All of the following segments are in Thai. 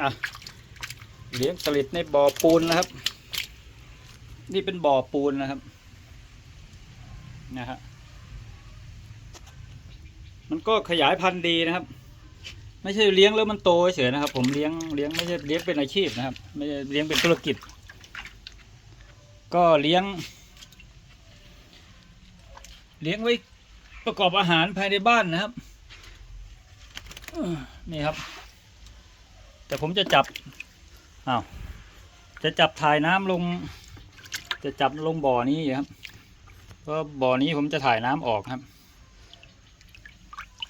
อะเลี้ยงสลิดในบ่อปูนนะครับ นี่เป็นบ่อปูนนะครับนะฮะมันก็ขยายพันธุ์ดีนะครับ ไม่ใช่เลี้ยงแล้วมันโตเฉยนะครับ ผมเลี้ยงเลี้ยงไม่ใช่เลี้ยงเป็นอาชีพนะครับ ไม่ใช่เลี้ยงเป็นธุรกิจ ก็เลี้ยง เลี้ยงไว้ประกอบอาหารภายในบ้านนะครับนี่ครับ แต่ผมจะจับอ้าวจะจับถ่ายน้ำลง จะจับลงบ่อนี้ครับเพราะบ่อนี้ผมจะถ่ายน้ำออกครับ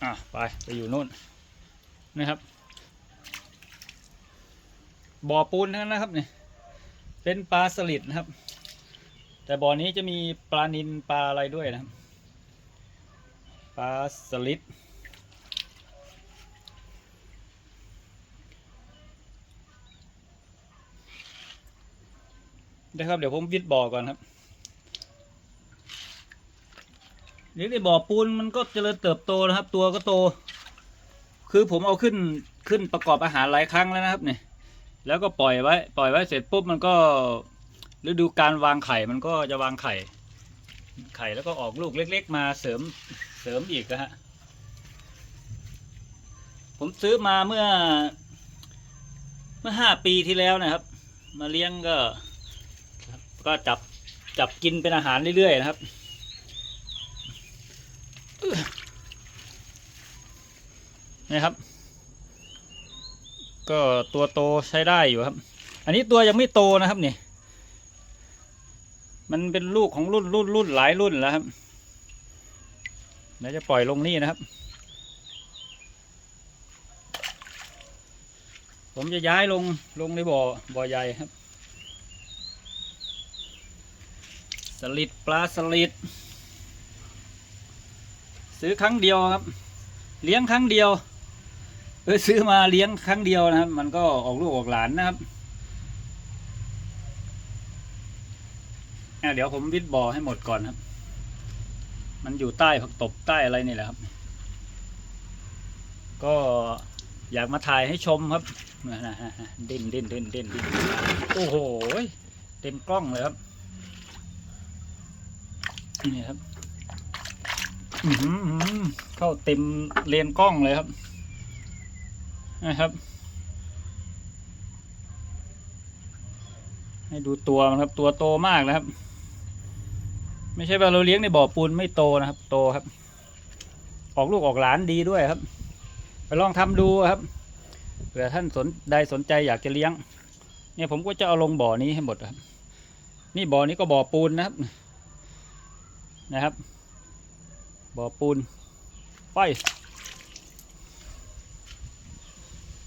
อะไปไปอยู่นู่นนะครับบ่อปูนทั้งนั้นนะครับเนี่ยเป็นปลาสลิดนะครับ แต่บ่อนี้จะมีปลานิลปลาอะไรด้วยนะครับปลาสลิด นะครับ เดี๋ยวผมวิดบ่อก่อนครับเลี้ยงในบ่อปูนมันก็เจริญเติบโตนะครับ ตัวก็โต คือผมเอาขึ้นขึ้นประกอบอาหารหลายครั้งแล้วนะครับเนี่ยแล้วก็ปล่อยไว้ ปล่อยไว้เสร็จปุ๊บมันก็ฤดูการวางไข่มันก็จะวางไข่ ไข่แล้วก็ออกลูกเล็ก ๆ มาเสริมเสริมอีกนะฮะผมซื้อมาเมื่อ เมื่อห้าปีที่แล้วนะครับ มาเลี้ยงก็ ก็จับจับกินเป็นอาหารเรื่อยๆนะครับ นะครับ ก็ตัวโตใช้ได้อยู่ครับ อันนี้ตัวยังไม่โตนะครับนี่ มันเป็นลูกของรุ่นรุ่นรุ่นหลายรุ่นแล้วครับเดี๋ยวจะปล่อยลงนี่นะครับ ผมจะย้ายลงลงในบ่อบ่อใหญ่ครับ สลิดปลาสลิดซื้อครั้งเดียวครับ เลี้ยงครั้งเดียวเออซื้อมาเลี้ยงครั้งเดียวนะครับ มันก็ออกลูกออกหลานนะครับอะเดี๋ยวผมวิดบ่อให้หมดก่อนครับ มันอยู่ใต้ผักตบใต้อะไรนี่แหละครับ ก็อยากมาถ่ายให้ชมครับนะฮะดิ้นดิ้นดิ้นดิ้นดิ้นโอ้โห เต็มกล้องเลยครับ นี่ครับอื้อหืออื้อหือเข้าเต็มเลนกล้องเลยครับ นะครับ ให้ดูตัวมันครับ ตัวโตมากนะครับ ไม่ใช่ว่าเราเลี้ยงในบ่อปูนไม่โตนะครับ โตครับ ออกลูกออกหลานดีด้วยครับ ไปลองทำดูครับเผื่อท่านสนใดสนใจอยากจะเลี้ยง เนี่ยผมก็จะเอาลงบ่อนี้ให้หมดครับ นี่บ่อนี้ก็บ่อปูนนะครับ นะครับ บ่อปูน ไป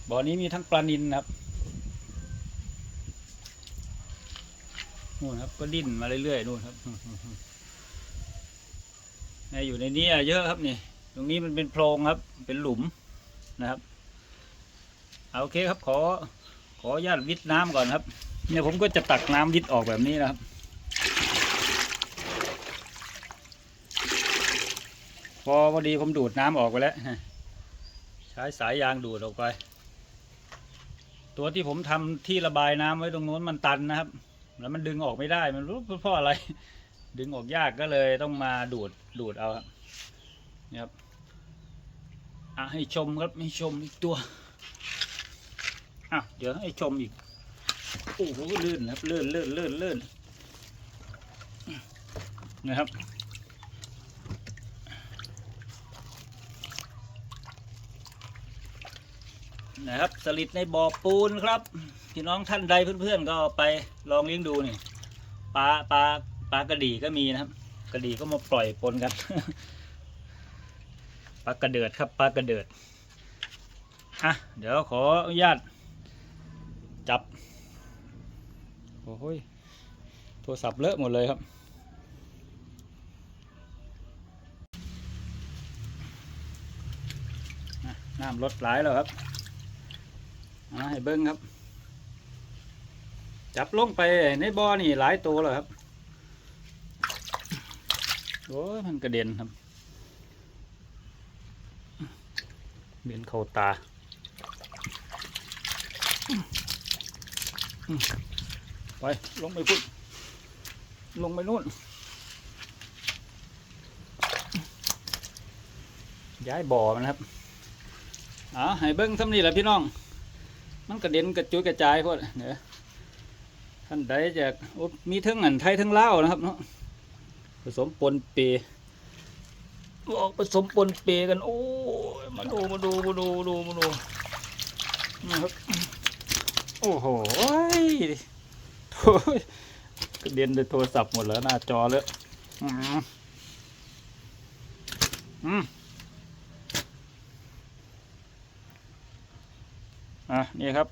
บ่อนี้มีทั้งปลานินนะครับนู่นครับ ก็ดิ้นมาเรื่อยๆนู่นครับเนี่ยอยู่ในนี้เยอะครับนี่ ตรงนี้มันเป็นโพรงครับ เป็นหลุมนะครับ เอาโอเคครับขอขออนุญาตวิทน้ำก่อนครับ เนี่ยผมก็จะตักน้ำวิทออกแบบนี้นะครับ พอพอดีผมดูดน้ำออกไปแล้ว ใช้สายยางดูดออกไป ตัวที่ผมทำที่ระบายน้ำไว้ตรงนู้นมันตันนะครับ แล้วมันดึงออกไม่ได้มันรู้เพราะอะไร ดึงออกยากก็เลยต้องมาดูดดูดเอาครับนี่ครับอะให้ชมครับให้ชมอีกตัวอะเดี๋ยวให้ชมอีกโอ้โหลื่นครับลื่นลื่นลื่นลื่นนะครับ นะครับสลิดในบ่อปูนครับพี่น้องท่านใดเพื่อนๆก็ไปลองเลี้ยงดูนี่ปลาปลาปลากระดีก็มีนะครับ กระดีก็มาปล่อยปนกันปลากระเดิดครับปลากระเดิดอะเดี๋ยวขออนุญาตจับโอ้ยโทรศัพท์เลอะหมดเลยครับน้ำลดหลายแล้วครับ อาให้เบิ้งครับ จับลงไปในบ่อนี่หลายตัวแล้วครับโอ้ยมันกระเด็นครับเด็นเข้าตาไปลงไปพุ่นลงไปนู่น ย้ายบ่อมันครับเอให้เบิ้งทำนี่แหละพี่น้อง มันกระเด็นกระจุยกระจายพวกเดี๋ยท่านใดจากมีทั้งอันไทยทั้งเลานะครับเนาะผสมปนเปออกผสมปนเปกัน โอ้มาดูมาดูมาดูมาดูมาดูนี่ครับโอ้โหโถ่กระเด็นในโทรศัพท์หมดแล้วหน้าจอเลยอืมอืม อะนี่ครับ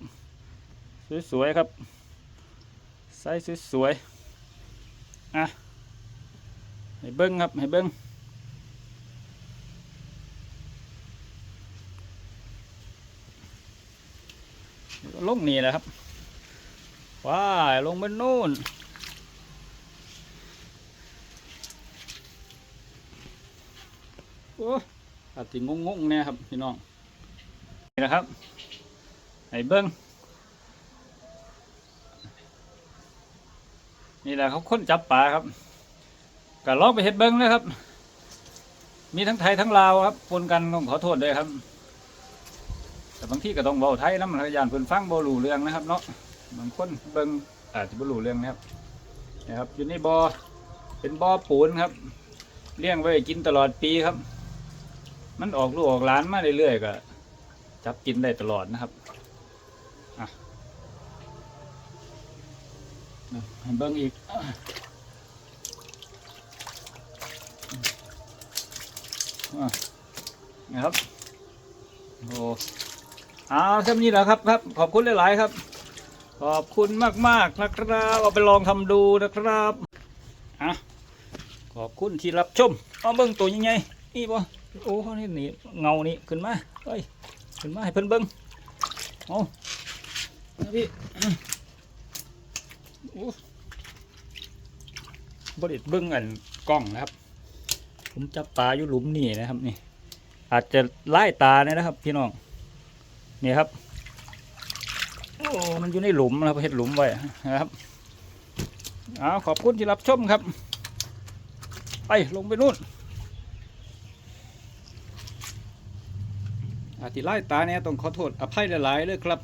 สวยๆครับไซส์สวยๆอะให้เบิ้งครับให้เบิ้งลงนี่แหละครับว้ายลงไปนู่นโอ้อาจจะงงๆเนี่ยครับพี่น้องนี่นะครับ ให้เบิ้งนี่แหละเขาค้นจับปลาครับก็ลองไปเห็ดเบิ้งนะครับ มีทั้งไทยทั้งลาวครับปนกันต้องขอโทษด้วยครับ แต่บางที่ก็ต้องเบาไทยน้ำมันยานเพิ่นฟังบ่รู้เรื่องนะครับ เนาะบางคนเบิ้งอาจจะบ่รู้เรื่องนะครับนะครับอยู่ในบ่อเป็นบ่อปูนครับเลี้ยงไว้กินตลอดปีครับ มันออกลูกออกหลานมาเรื่อยๆก็จับกินได้ตลอดนะครับ ให้เบิ้งอีกนะครับโอ้เอาเท่านี้แหละครับครับ ขอบคุณหลาย ๆ ครับ ขอบคุณมาก ๆ นะครับเอาไปลองทำดูนะครับอะขอบคุณที่รับชมเอาเบิ้งตัวยังไงนี่บ่โอ้นี่นี่เงานี่ขึ้นมาเฮ้ยขึ้นมาให้เพิ่นเบิ้งเอาพี่ บริษเบิ้งอันกล้องนะครับ ผมจับปลาอยู่หลุมนี่นะครับนี่ อาจจะไล่ตาเนี่ยนะครับ พี่น้องนี่ครับโอ้มันอยู่ในหลุมนะครับเห็ดหลุมไว้นะครับเอาขอบคุณที่รับชมครับ ไปลงไปนู่นอาจจะไล่ตาเนี่ยต้องขอโทษอภัยหลายๆเลยครับ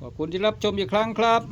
ขอบคุณที่รับชมอีกครั้งครับ